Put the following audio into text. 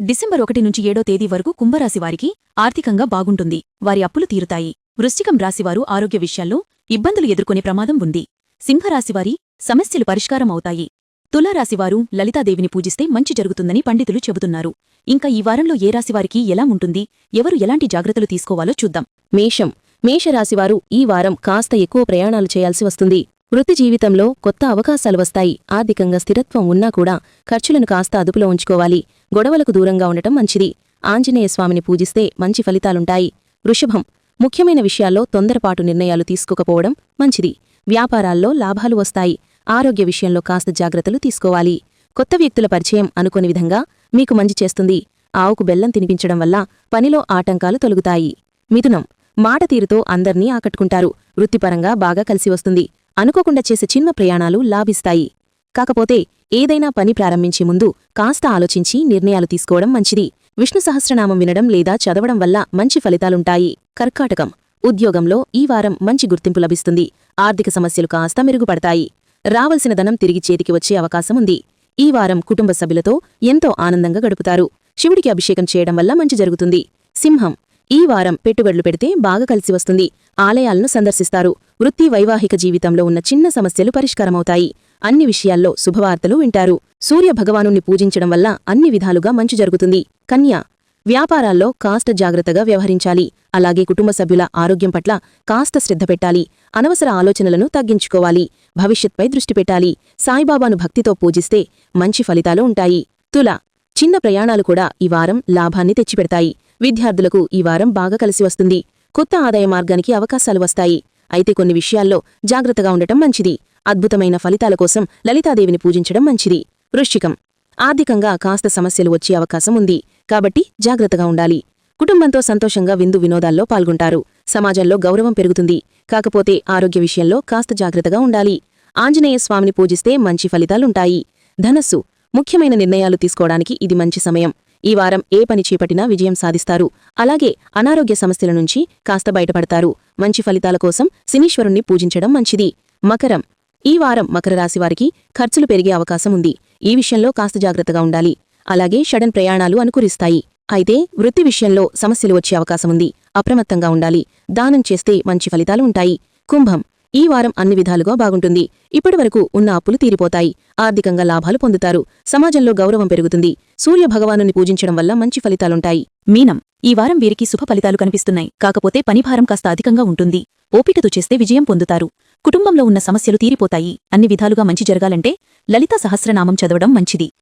December ఒకటి నుంచి ఏడో తేదీ వరకు కుంభరాశి వారికి ఆర్థికంగా బాగుంటుంది. వారి అప్పులు తీరుతాయి. వృశ్చికం రాశివారు ఆరోగ్య విషయాల్లో ఇబ్బందులు ఎదుర్కొనే ప్రమాదం ఉంది. సింహరాశివారి సమస్యలు పరిష్కారం అవుతాయి. తులారాశివారు లలితాదేవిని పూజిస్తే మంచి జరుగుతుందని పండితులు చెబుతున్నారు. ఇంకా ఈ వారంలో ఏ రాశివారికి ఎలా ఉంటుంది? ఎవరు ఎలాంటి జాగ్రత్తలు తీసుకోవాలో చూద్దాం. మేషం. మేషరాశివారు ఈ వారం కాస్త ఎక్కువ ప్రయాణాలు చేయాల్సి వస్తుంది. వృత్తి జీవితంలో కొత్త అవకాశాలు వస్తాయి. ఆర్థికంగా స్థిరత్వం ఉన్నా కూడా ఖర్చులను కాస్త అదుపులో ఉంచుకోవాలి. గొడవలకు దూరంగా ఉండటం మంచిది. ఆంజనేయ స్వామిని పూజిస్తే మంచి ఫలితాలుంటాయి. వృషభం. ముఖ్యమైన విషయాల్లో తొందరపాటు నిర్ణయాలు తీసుకోకపోవడం మంచిది. వ్యాపారాల్లో లాభాలు వస్తాయి. ఆరోగ్య విషయంలో కాస్త జాగ్రత్తలు తీసుకోవాలి. కొత్త వ్యక్తుల పరిచయం అనుకోని విధంగా మీకు మంచి చేస్తుంది. ఆవుకు బెల్లం తినిపించడం వల్ల పనిలో ఆటంకాలు తొలుగుతాయి. మిథునం. మాట తీరుతో అందర్నీ ఆకట్టుకుంటారు. వృత్తిపరంగా బాగా కలిసి వస్తుంది. అనుకోకుండా చేసే చిన్న ప్రయాణాలు లాభిస్తాయి. కాకపోతే ఏదైనా పని ప్రారంభించే ముందు కాస్త ఆలోచించి నిర్ణయాలు తీసుకోవడం మంచిది. విష్ణు సహస్రనామం వినడం లేదా చదవడం వల్ల మంచి ఫలితాలుంటాయి. కర్కాటకం. ఉద్యోగంలో ఈ వారం మంచి గుర్తింపు లభిస్తుంది. ఆర్థిక సమస్యలు కాస్త మెరుగుపడతాయి. రావలసిన ధనం తిరిగి చేతికి వచ్చే అవకాశం ఉంది. ఈ వారం కుటుంబ సభ్యులతో ఎంతో ఆనందంగా గడుపుతారు. శివుడికి అభిషేకం చేయడం వల్ల మంచి జరుగుతుంది. సింహం. ఈ వారం పెట్టుబడులు పెడితే బాగా కలిసి వస్తుంది. ఆలయాలను సందర్శిస్తారు. వృత్తి వైవాహిక జీవితంలో ఉన్న చిన్న సమస్యలు పరిష్కారమవుతాయి. అన్ని విషయాల్లో శుభవార్తలు వింటారు. సూర్య భగవానుణ్ణి పూజించడం వల్ల అన్ని విధాలుగా మంచి జరుగుతుంది. కన్య వ్యాపారాల్లో కాస్త జాగ్రత్తగా వ్యవహరించాలి. అలాగే కుటుంబ సభ్యుల ఆరోగ్యం పట్ల కాస్త శ్రద్ధ పెట్టాలి. అనవసర ఆలోచనలను తగ్గించుకోవాలి. భవిష్యత్పై దృష్టి పెట్టాలి. సాయిబాబాను భక్తితో పూజిస్తే మంచి ఫలితాలు ఉంటాయి. తుల చిన్న ప్రయాణాలు కూడా ఈ వారం లాభాన్ని తెచ్చిపెడతాయి. విద్యార్థులకు ఈ వారం బాగా కలిసి వస్తుంది. కొత్త ఆదాయ మార్గానికి అవకాశాలు వస్తాయి. అయితే కొన్ని విషయాల్లో జాగ్రత్తగా ఉండటం మంచిది. అద్భుతమైన ఫలితాల కోసం లలితాదేవిని పూజించడం మంచిది. వృశ్చికం. ఆర్థికంగా కాస్త సమస్యలు వచ్చే అవకాశం ఉంది. కాబట్టి జాగ్రత్తగా ఉండాలి. కుటుంబంతో సంతోషంగా విందు వినోదాల్లో పాల్గొంటారు. సమాజంలో గౌరవం పెరుగుతుంది. కాకపోతే ఆరోగ్య విషయంలో కాస్త జాగ్రత్తగా ఉండాలి. ఆంజనేయ స్వామిని పూజిస్తే మంచి ఫలితాలుంటాయి. ధనస్సు. ముఖ్యమైన నిర్ణయాలు తీసుకోవడానికి ఇది మంచి సమయం. ఈ వారం ఏ పని చేపట్టినా విజయం సాధిస్తారు. అలాగే అనారోగ్య సమస్యల నుంచి కాస్త బయటపడతారు. మంచి ఫలితాల కోసం శనీశ్వరుణ్ణి పూజించడం మంచిది. మకరం. ఈ వారం మకర రాశివారికి ఖర్చులు పెరిగే అవకాశం ఉంది. ఈ విషయంలో కాస్త జాగ్రత్తగా ఉండాలి. అలాగే షడన్ ప్రయాణాలు అనుకూరిస్తాయి అయితే వృత్తి విషయంలో సమస్యలు వచ్చే అవకాశముంది అప్రమత్తంగా ఉండాలి. దానం చేస్తే మంచి ఫలితాలు ఉంటాయి. కుంభం. ఈ వారం అన్ని విధాలుగా బాగుంటుంది. ఇప్పటివరకు ఉన్న అప్పులు తీరిపోతాయి. ఆర్థికంగా లాభాలు పొందుతారు. సమాజంలో గౌరవం పెరుగుతుంది. సూర్య భగవానుని పూజించడం వల్ల మంచి ఫలితాలుంటాయి. మీనం. ఈ వారం వీరికి శుభ ఫలితాలు కనిపిస్తున్నాయి. కాకపోతే పనిభారం కాస్త అధికంగా ఉంటుంది. ఓపికతో చేస్తే విజయం పొందుతారు. కుటుంబంలో ఉన్న సమస్యలు తీరిపోతాయి. అన్ని విధాలుగా మంచి జరగాలంటే లలిత సహస్రనామం చదవడం మంచిది.